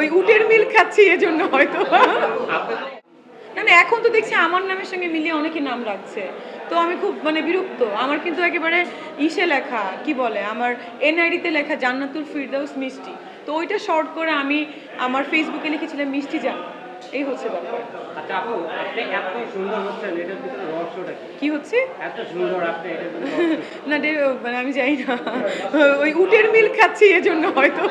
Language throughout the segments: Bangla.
ওই উটের মিল খাচ্ছি এজন্য হয়তো। না না, এখন তো দেখছি আমার নামের সঙ্গে মিলিয়ে অনেকে নাম রাখছে। তো আমি খুব মানে বিরক্ত। আমার কিন্তু একেবারে ইসে লেখা, কি বলে, আমার এনআইডিতে লেখা জান্নাতুল ফিরদাউস মিষ্টি। তো ওইটা শর্ট করে আমি আমার ফেসবুকে লিখেছিলাম মিষ্টি জান্নাত এই হচ্ছে ব্যাপার। আচ্ছা আপু, আপনি এত সুন্দর হচ্ছেন কি? হচ্ছে? না মানে আমি জানি না। ওই উটের মিল খাচ্ছি এজন্য হয়তো।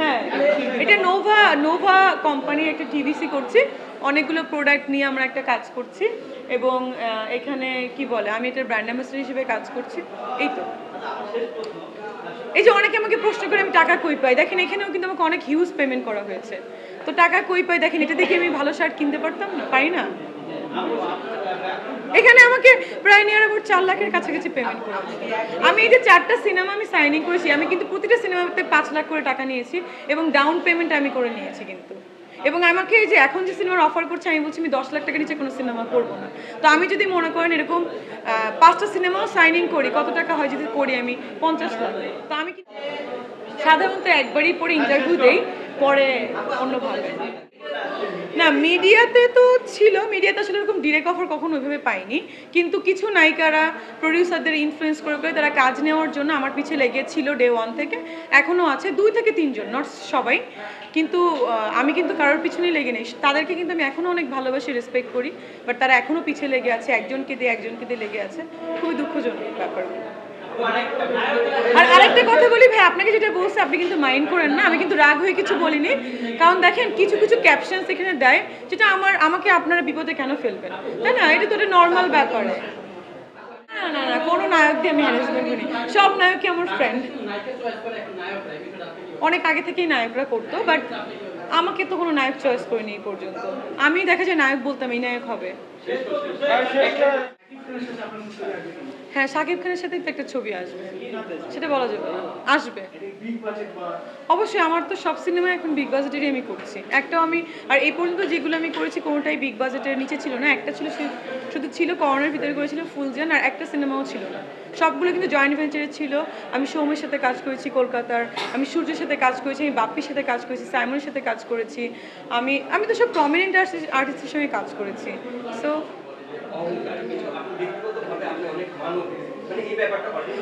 হ্যাঁ এটা নোভা নোভা কোম্পানির একটা টিভিসি করছি। অনেকগুলো প্রোডাক্ট নিয়ে আমরা একটা কাজ করছি। এবং এখানে কি বলে আমি এটার ব্র্যান্ড অ্যাম্বাসেডর হিসেবে কাজ করছি। এই তো। এই যে অনেকে আমাকে প্রশ্ন করে আমি টাকা কই পাই? দেখেন এখানেও কিন্তু আমাকে অনেক হিউজ পেমেন্ট করা হয়েছে। তো টাকা কই পাই? দেখেন, এটা দেখে আমি ভালো শার্ট কিনতে পারতাম না পারি না। এখানে আমাকে প্রায় নিয়ার অ্যাবাউট চার লাখের কাছাকাছি পেমেন্ট করেছে। আমি এই যে চারটা সিনেমা আমি সাইনিং করেছি, আমি কিন্তু প্রতিটা সিনেমাতে পাঁচ লাখ করে টাকা নিয়েছি এবং ডাউন পেমেন্ট আমি করে নিয়েছি কিন্তু। এবং আমাকে এই যে এখন যে সিনেমার অফার করছে, আমি বলছি, আমি দশ লাখ টাকা নিচে কোনো সিনেমা করব না। তো আমি যদি মনে করেন এরকম পাঁচটা সিনেমাও সাইনিং করি, কত টাকা হয় যদি করি আমি? পঞ্চাশ লাখ। তো আমি সাধারণত একবারই পরে ইন্টারভিউ দেই। পরে অন্যভাবে না, মিডিয়াতে তো ছিল, মিডিয়াতে আসলে এরকম ডিরেক্ট অফার কখনো ওইভাবে পাইনি। কিন্তু কিছু নায়িকারা প্রডিউসারদের ইনফ্লুয়েন্স করে করে তারা কাজ নেওয়ার জন্য আমার পিছে লেগেছিল ডে ওয়ান থেকে। এখনও আছে, দুই থেকে তিনজন নট সবাই। কিন্তু আমি কিন্তু কারোর পিছনেই লেগে নেই। তাদেরকে কিন্তু আমি এখনও অনেক ভালোবাসি রেসপেক্ট করি। বাট তারা এখনও পিছে লেগে আছে, একজনকে দিয়ে একজনকে দিয়ে লেগে আছে। খুবই দুঃখজনক ব্যাপার। আরেকটা কথা বলি ভাই আপনাকে যেটা বলছে আপনি কিন্তু মাইন্ড করেন না আমি কিন্তু রাগ হয়ে কিছু বলিনি। কারণ দেখেন কিছু কিছু ক্যাপশনস এখানে দেয় যেটা আমার আমাকে আপনারা বিপদে কেন ফেলবেন? তাই না? এটা তো একটা নর্মাল ব্যাপার। না না না কোনো নায়ক দিয়ে আমি হ্যারাসমেন্ট করি সব নায়কই আমার ফ্রেন্ড অনেক আগে থেকেই নায়করা করতো বাট আমাকে তো কোনো নায়ক চয়েস করিনি এই পর্যন্ত। আমি দেখা যায় নায়ক বলতাম এই নায়ক হবে। হ্যাঁ শাকিব খানের সাথে একটা ছবি আসবে। সেটা বলা যাবে। আসবে। অবশ্যই আমার তো সব সিনেমা এখন বিগ বাজেটেরই আমি করছি। একটাও আমি, আর এই পর্যন্ত যেগুলো আমি করেছি কোনোটাই বিগ বাজেটের নিচে ছিল না। একটা ছিল শুধু ছিল করোনার ভিতরে করেছিলাম ফুলজান আর একটা সিনেমাও ছিল না। সবগুলো কিন্তু জয়েন্ট ভেঞ্চারে ছিল। আমি সৌমের সাথে কাজ করেছি কলকাতার, আমি সূর্যের সাথে কাজ করেছি, আমি বাপ্পির সাথে কাজ করেছি, সাইমনের সাথে কাজ করেছি। আমি আমি তো সব প্রমিনেন্ট আর্টিস্টের সঙ্গে কাজ করেছি। সো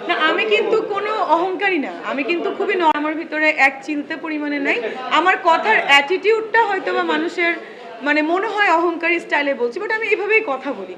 না, আমি কিন্তু কোনো অহংকারী না। আমি কিন্তু খুবই নর্মাল ভিতরে এক চিন্তা পরিমাণে নাই। আমার কথার অ্যাটিটিউডটা হয়তো বা মানুষের মানে মনে হয় অহংকারী স্টাইলে বলছি বাট আমি এভাবেই কথা বলি।